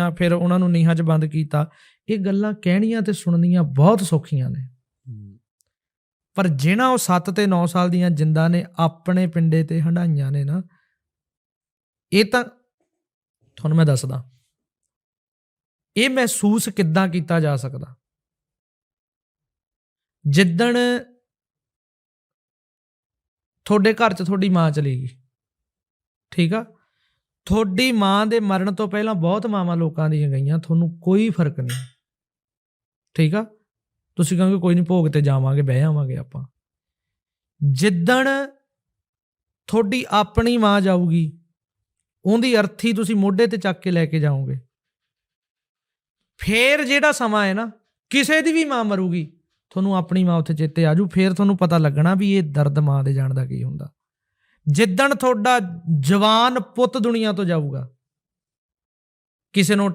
ਜਾਂ ਫਿਰ ਉਹਨਾਂ ਨੂੰ ਨੀਹਾਂ 'ਚ ਬੰਦ ਕੀਤਾ। ਇਹ ਗੱਲਾਂ ਕਹਿਣੀਆਂ ਤੇ ਸੁਣਨੀਆਂ ਬਹੁਤ ਸੌਖੀਆਂ ਨੇ। ਪਰ ਜਿਨ੍ਹਾਂ ਉਹ 7 ਤੇ 9 ਸਾਲ ਦੀਆਂ ਜਿੰਦਾਂ ਨੇ ਆਪਣੇ ਪਿੰਡੇ ਤੇ ਹੰਡਾਈਆਂ ਨੇ ਨਾ ਇਹ ਤਾਂ ਤੁਹਾਨੂੰ ਮੈਂ ਦੱਸਦਾ ਇਹ ਮਹਿਸੂਸ ਕਿੱਦਾਂ ਕੀਤਾ ਜਾ ਸਕਦਾ? ਜਿੱਦਣ ਤੁਹਾਡੇ ਘਰ 'ਚ ਤੁਹਾਡੀ ਮਾਂ ਚਲੀ ਗਈ ਠੀਕ ਆ? ਤੁਹਾਡੀ ਮਾਂ ਦੇ ਮਰਨ ਤੋਂ ਪਹਿਲਾਂ ਬਹੁਤ ਮਾਵਾਂ ਲੋਕਾਂ ਦੀਆਂ ਗਈਆਂ, ਤੁਹਾਨੂੰ ਕੋਈ ਫ਼ਰਕ ਨਹੀਂ। ਠੀਕ ਆ? ਤੁਸੀਂ ਕਹੋਗੇ ਕੋਈ ਨਹੀਂ, ਭੋਗ ਤੇ ਜਾਵਾਂਗੇ, ਬਹਿ ਜਾਵਾਂਗੇ ਆਪਾਂ। ਜਿੱਦਣ ਤੁਹਾਡੀ ਆਪਣੀ ਮਾਂ ਜਾਊਗੀ, ਉਹਦੀ ਅਰਥੀ ਤੁਸੀਂ ਮੋਢੇ ਤੇ ਚੱਕ ਕੇ ਲੈ ਕੇ ਜਾਓਗੇ। ਫੇਰ ਜਿਹੜਾ ਸਮਾਂ ਹੈ ਨਾ, ਕਿਸੇ ਦੀ ਵੀ ਮਾਂ ਮਰੂਗੀ, ਤੁਹਾਨੂੰ ਆਪਣੀ ਮਾਂ ਉੱਥੇ ਚੇਤੇ ਆਜੂ ਫੇਰ ਤੁਹਾਨੂੰ ਪਤਾ ਲੱਗਣਾ ਵੀ ਇਹ ਦਰਦ ਮਾਂ ਦੇ ਜਾਣ ਦਾ ਕੀ ਹੁੰਦਾ। ਜਿੱਦਣ ਤੁਹਾਡਾ ਜਵਾਨ ਪੁੱਤ ਦੁਨੀਆ ਤੋਂ ਜਾਊਗਾ ਕਿਸੇ ਨੂੰ